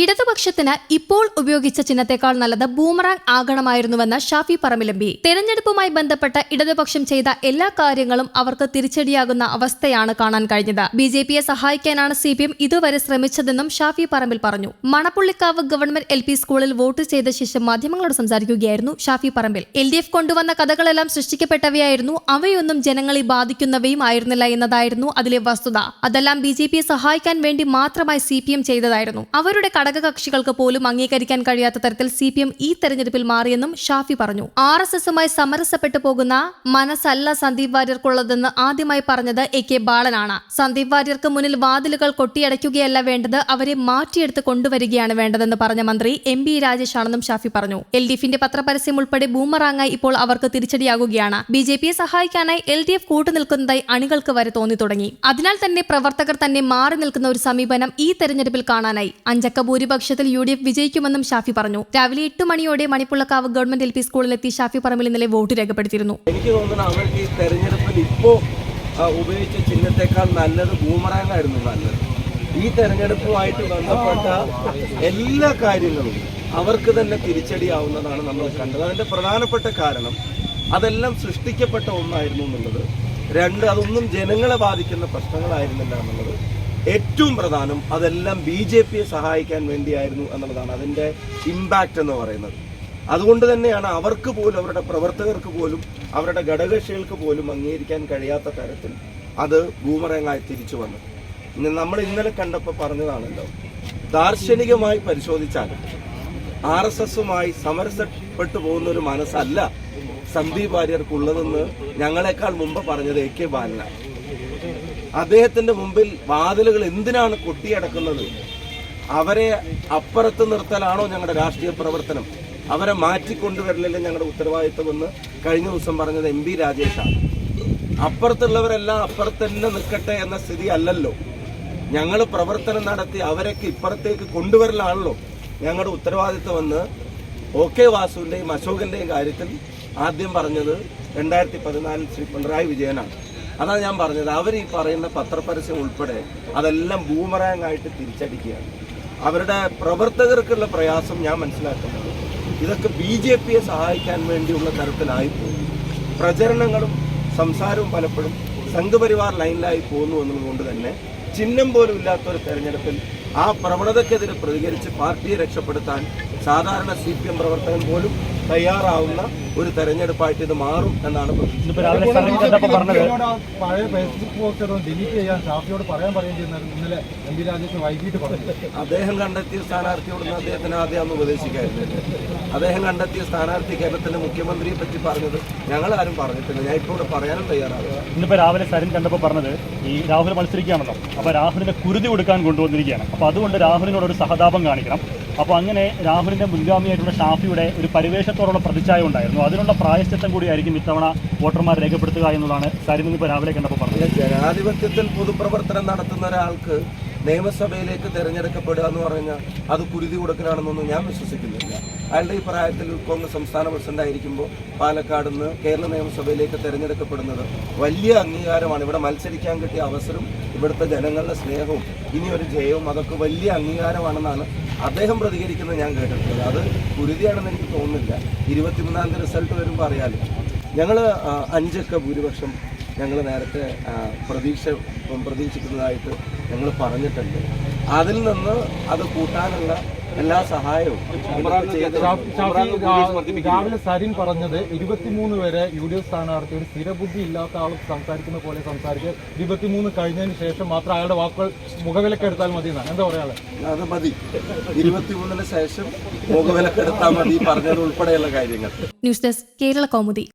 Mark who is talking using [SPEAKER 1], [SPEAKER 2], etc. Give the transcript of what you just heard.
[SPEAKER 1] ഇടതുപക്ഷത്തിന് ഇപ്പോൾ ഉപയോഗിച്ച ചിഹ്നത്തെക്കാൾ നല്ലത് ബൂമറാങ് ആകണമായിരുന്നുവെന്ന് ഷാഫി പറമ്പിലമ്പി. തെരഞ്ഞെടുപ്പുമായി ബന്ധപ്പെട്ട് ഇടതുപക്ഷം ചെയ്ത എല്ലാ കാര്യങ്ങളും അവർക്ക് തിരിച്ചടിയാകുന്ന അവസ്ഥയാണ് കാണാൻ കഴിഞ്ഞത്. ബി ജെ പിയെ സഹായിക്കാനാണ് സി പി എം ഇതുവരെ ശ്രമിച്ചതെന്നും ഷാഫി പറമ്പിൽ പറഞ്ഞു. മണപ്പുള്ളിക്കാവ് ഗവൺമെന്റ് എൽ പി സ്കൂളിൽ വോട്ട് ചെയ്ത ശേഷം മാധ്യമങ്ങളോട് സംസാരിക്കുകയായിരുന്നു Shafi Parambil. L D F കൊണ്ടുവന്ന കഥകളെല്ലാം സൃഷ്ടിക്കപ്പെട്ടവയായിരുന്നു. അവയൊന്നും ജനങ്ങളെ ബാധിക്കുന്നവയും ആയിരുന്നില്ല എന്നതായിരുന്നു അതിലെ വസ്തുത. അതെല്ലാം ബി ജെ പിയെ സഹായിക്കാൻ വേണ്ടി മാത്രമായി സി പി എം ചെയ്തതായിരുന്നു. അവരുടെ ഘടകകക്ഷികൾക്ക് പോലും അംഗീകരിക്കാൻ കഴിയാത്ത തരത്തിൽ സി പി എം ഈ തെരഞ്ഞെടുപ്പിൽ മാറിയെന്നും ഷാഫി പറഞ്ഞു. ആർ എസ് എസുമായി സമരസപ്പെട്ടു പോകുന്ന മനസ്സല്ല സന്ദീപ് വാര്യർക്കുള്ളതെന്ന് ആദ്യമായി പറഞ്ഞത് എ കെ ബാലനാണ്. സന്ദീപ് വാര്യർക്ക് മുന്നിൽ വാതിലുകൾ കൊട്ടിയടയ്ക്കുകയല്ല വേണ്ടത് അവരെ മാറ്റിയെടുത്ത് കൊണ്ടുവരികയാണ് വേണ്ടതെന്ന് പറഞ്ഞ മന്ത്രി എം ബി രാജേഷാണെന്നും ഷാഫി പറഞ്ഞു. എൽ ഡി എഫിന്റെ പത്രപരസ്യം ഉൾപ്പെടെ ബൂമറാങ്ങായി ഇപ്പോൾ അവർക്ക് തിരിച്ചടിയാകുകയാണ്. ബി ജെ പിയെ സഹായിക്കാനായി എൽ ഡി എഫ് കൂട്ടുനിൽക്കുന്നതായി അണികൾക്ക് വരെ തോന്നി തുടങ്ങി അതിനാൽ തന്നെ പ്രവർത്തകർ തന്നെ മാറി നിൽക്കുന്ന ഒരു സമീപനം ഈ തെരഞ്ഞെടുപ്പിൽ കാണാനായി. അഞ്ചക്ക ഭൂരിപക്ഷത്തിൽ യു ഡി എഫ് വിജയിക്കുമെന്നും ഷാഫി പറഞ്ഞു. രാവിലെ എട്ട് മണിയോടെ മണിപ്പുള്ളക്കാവ് ഗവൺമെന്റ് എൽ പി സ്കൂളിലെത്തി ഷാഫി പറമ്പിൽ ഇന്നലെ വോട്ട് രേഖപ്പെടുത്തിയിരുന്നു.
[SPEAKER 2] എനിക്ക് തോന്നുന്നു അവർക്ക് ഈ തെരഞ്ഞെടുപ്പിൽ ഇപ്പോ ഉപയോഗിച്ച ചിഹ്നത്തെക്കാൾ നല്ലത് ബൂമറാങ് ആയിരുന്നു നല്ലത്. ഈ തെരഞ്ഞെടുപ്പുമായിട്ട് ബന്ധപ്പെട്ട എല്ലാ കാര്യങ്ങളും അവർക്ക് തന്നെ തിരിച്ചടിയാവുന്നതാണ് നമ്മൾ കണ്ടത്. അതിന്റെ പ്രധാനപ്പെട്ട കാരണം അതെല്ലാം സൃഷ്ടിക്കപ്പെട്ട ഒന്നായിരുന്നു എന്നുള്ളത്. രണ്ട് അതൊന്നും ജനങ്ങളെ ബാധിക്കുന്ന പ്രശ്നങ്ങളായിരുന്നില്ല എന്നുള്ളത്. ഏറ്റവും പ്രധാനം അതെല്ലാം ബി ജെ പിയെ സഹായിക്കാൻ വേണ്ടിയായിരുന്നു എന്നുള്ളതാണ് അതിന്റെ ഇമ്പാക്റ്റ് എന്ന് പറയുന്നത്. അതുകൊണ്ട് തന്നെയാണ് അവർക്ക് പോലും അവരുടെ പ്രവർത്തകർക്ക് പോലും അവരുടെ ഘടകകക്ഷികൾക്ക് പോലും അംഗീകരിക്കാൻ കഴിയാത്ത തരത്തിൽ അത് ഭൂമറങ്ങായി തിരിച്ചു വന്നത് നമ്മൾ ഇന്നലെ കണ്ടപ്പോൾ പറഞ്ഞതാണല്ലോ ദാർശനികമായി പരിശോധിച്ചാൽ ആർ എസ് എസുമായി സമരസപ്പെട്ടു പോകുന്ന ഒരു മനസ്സല്ല സന്ദീപ് വാര്യർക്കുള്ളതെന്ന് ഞങ്ങളെക്കാൾ മുമ്പ് പറഞ്ഞത് എ കെ ബാലനാണ്. അദ്ദേഹത്തിന്റെ മുമ്പിൽ വാതിലുകൾ എന്തിനാണ് കൊട്ടിയടക്കുന്നത്? അവരെ അപ്പുറത്ത് നിർത്തലാണോ ഞങ്ങളുടെ രാഷ്ട്രീയ പ്രവർത്തനം? അവരെ മാറ്റിക്കൊണ്ടുവരലല്ലേ ഞങ്ങളുടെ ഉത്തരവാദിത്വമെന്ന് കഴിഞ്ഞ ദിവസം പറഞ്ഞത് എം ബി രാജേഷാണ്. അപ്പുറത്തുള്ളവരെല്ലാം അപ്പുറത്ത് തന്നെ നിൽക്കട്ടെ എന്ന സ്ഥിതി അല്ലല്ലോ. ഞങ്ങൾ പ്രവർത്തനം നടത്തി അവരൊക്കെ ഇപ്പുറത്തേക്ക് കൊണ്ടുവരലാണല്ലോ ഞങ്ങളുടെ ഉത്തരവാദിത്വമെന്ന് ഒ കെ വാസുവിന്റെയും അശോകന്റെയും കാര്യത്തിൽ ആദ്യം പറഞ്ഞത് രണ്ടായിരത്തി പതിനാലിൽ ശ്രീ പിണറായി വിജയനാണ്. അതാണ് ഞാൻ പറഞ്ഞത്. അവർ ഈ പറയുന്ന പത്രപരസ്യം ഉൾപ്പെടെ അതെല്ലാം ബൂമറാങ് ആയിട്ട് തിരിച്ചടിക്കുകയാണ്. അവരുടെ പ്രവർത്തകർക്കുള്ള പ്രയാസം ഞാൻ മനസ്സിലാക്കുന്നത് ഇതൊക്കെ ബി ജെ പിയെ സഹായിക്കാൻ വേണ്ടിയുള്ള പോകും പ്രചരണങ്ങളും സംസാരവും പലപ്പോഴും സംഘപരിവാർ ലൈനിലായി പോകുന്നു എന്നതുകൊണ്ട് തന്നെ ചിഹ്നം പോലും ഇല്ലാത്ത ഒരു തെരഞ്ഞെടുപ്പിൽ ആ പ്രവണതയ്ക്കെതിരെ പ്രതികരിച്ച് പാർട്ടിയെ രക്ഷപ്പെടുത്താൻ സാധാരണ സി പി എം പ്രവർത്തകൻ പോലും തയ്യാറാവുന്ന ഒരു തെരഞ്ഞെടുപ്പായിട്ട് ഇത് മാറും എന്നാണ് പ്രതീക്ഷ
[SPEAKER 3] രാവിലെ സ്ഥലം പറഞ്ഞത്?
[SPEAKER 4] പഴയ ഫേസ്ബുക്ക് പോസ്റ്റ് ഡിലീറ്റ് ചെയ്യാൻ ഷാഫിയോട് പറയാൻ പറയുകയും ചെയ്യുന്നത് ഇന്നലെ എം പി വൈകിട്ട് പറഞ്ഞു.
[SPEAKER 2] അദ്ദേഹം കണ്ടെത്തിയ സ്ഥാനാർത്ഥിയോടൊന്ന് അദ്ദേഹത്തിന് ആദ്യം അന്ന് ഉപദേശിക്കായിരുന്നു അദ്ദേഹം കണ്ടെത്തിയ സ്ഥാനാർത്ഥി കേരളത്തിലെ മുഖ്യമന്ത്രിയെ പറ്റി പറഞ്ഞത് ഞങ്ങൾ ആരും പറഞ്ഞിട്ടില്ല. ഞാൻ ഇപ്പോൾ ഇവിടെ പറയാനും തയ്യാറാണ്
[SPEAKER 3] ഇന്നിപ്പോ രാവിലെ സരിൻ കണ്ടപ്പോ പറഞ്ഞത് ഈ രാഹുൽ മത്സരിക്കുകയാണല്ലോ. അപ്പൊ രാഹുലിന്റെ കുരുതി കൊടുക്കാൻ കൊണ്ടുവന്നിരിക്കുകയാണ്. അപ്പൊ അതുകൊണ്ട് രാഹുലിനോട് ഒരു സഹതാപം കാണിക്കണം. അപ്പൊ അങ്ങനെ രാഹുലിന്റെ മുൻഗാമിയായിട്ടുള്ള ഷാഫിയുടെ ഒരു പരിവേഷത്തോടുള്ള പ്രതിച്ഛായ ഉണ്ടായിരുന്നു. അതിനുള്ള പ്രായശ്ചിത്തം കൂടിയായിരിക്കും ഇത്തവണ വോട്ടർമാർ രേഖപ്പെടുത്തുക എന്നുള്ളതാണ് കാര്യം ഇപ്പോൾ രാവിലെ കണ്ടപ്പോൾ പറഞ്ഞത്.
[SPEAKER 2] ജനാധിപത്യത്തിൽ പൊതുപ്രവർത്തനം നടത്തുന്ന ഒരാൾക്ക് നിയമസഭയിലേക്ക് തിരഞ്ഞെടുക്കപ്പെടുക എന്ന് പറഞ്ഞാൽ അത് കുരുതി കൊടുക്കലാണെന്നൊന്നും ഞാൻ വിശ്വസിക്കുന്നില്ല. അയാളുടെ ഈ പ്രായത്തിൽ കോൺഗ്രസ് സംസ്ഥാന പ്രസിഡന്റ് ആയിരിക്കുമ്പോൾ പാലക്കാട് നിന്ന് കേരള നിയമസഭയിലേക്ക് തിരഞ്ഞെടുക്കപ്പെടുന്നത് വലിയ അംഗീകാരമാണ്. ഇവിടെ മത്സരിക്കാൻ കിട്ടിയ അവസരം ഇവിടുത്തെ ജനങ്ങളുടെ സ്നേഹവും ഇനിയൊരു ജയവും അതൊക്കെ വലിയ അംഗീകാരമാണെന്നാണ് അദ്ദേഹം പ്രതികരിക്കുന്നത് ഞാൻ കേട്ടിട്ടുള്ളത് അത് കുരുതിയാണെന്ന് എനിക്ക് തോന്നുന്നില്ല. ഇരുപത്തിമൂന്നാം തീയതി റിസൾട്ട് വരുമ്പോൾ അറിയാലോ. ഞങ്ങൾ അഞ്ചൊക്കെ ഭൂരിപക്ഷം ഞങ്ങൾ നേരത്തെ പ്രതീക്ഷ പ്രതീക്ഷിക്കുന്നതായിട്ട് ഞങ്ങൾ പറഞ്ഞിട്ടുണ്ട്. അതിൽ നിന്ന് അത് കൂട്ടാനുള്ള എല്ലാ സഹായവും
[SPEAKER 4] രാവിലെ സരിൻ പറഞ്ഞത് ഇരുപത്തിമൂന്ന് വരെ യു ഡി എഫ് സ്ഥാനാർത്ഥി ഒരു സ്ഥിരബുദ്ധി ഇല്ലാത്ത ആൾ സംസാരിക്കുന്ന പോലെ സംസാരിച്ച് ഇരുപത്തിമൂന്ന് കഴിഞ്ഞതിന് ശേഷം മാത്രം അയാളുടെ വാക്കുകൾ മുഖവിലക്കെടുത്താൽ മതി എന്നാണ്. എന്താ പറയാ
[SPEAKER 2] അത് മതി. ഇരുപത്തിമൂന്നിന് ശേഷം മുഖവിലക്കെടുത്താൽ മതി പറഞ്ഞത് ഉൾപ്പെടെയുള്ള കാര്യങ്ങൾ.
[SPEAKER 1] News desk Kerala Kaumudi.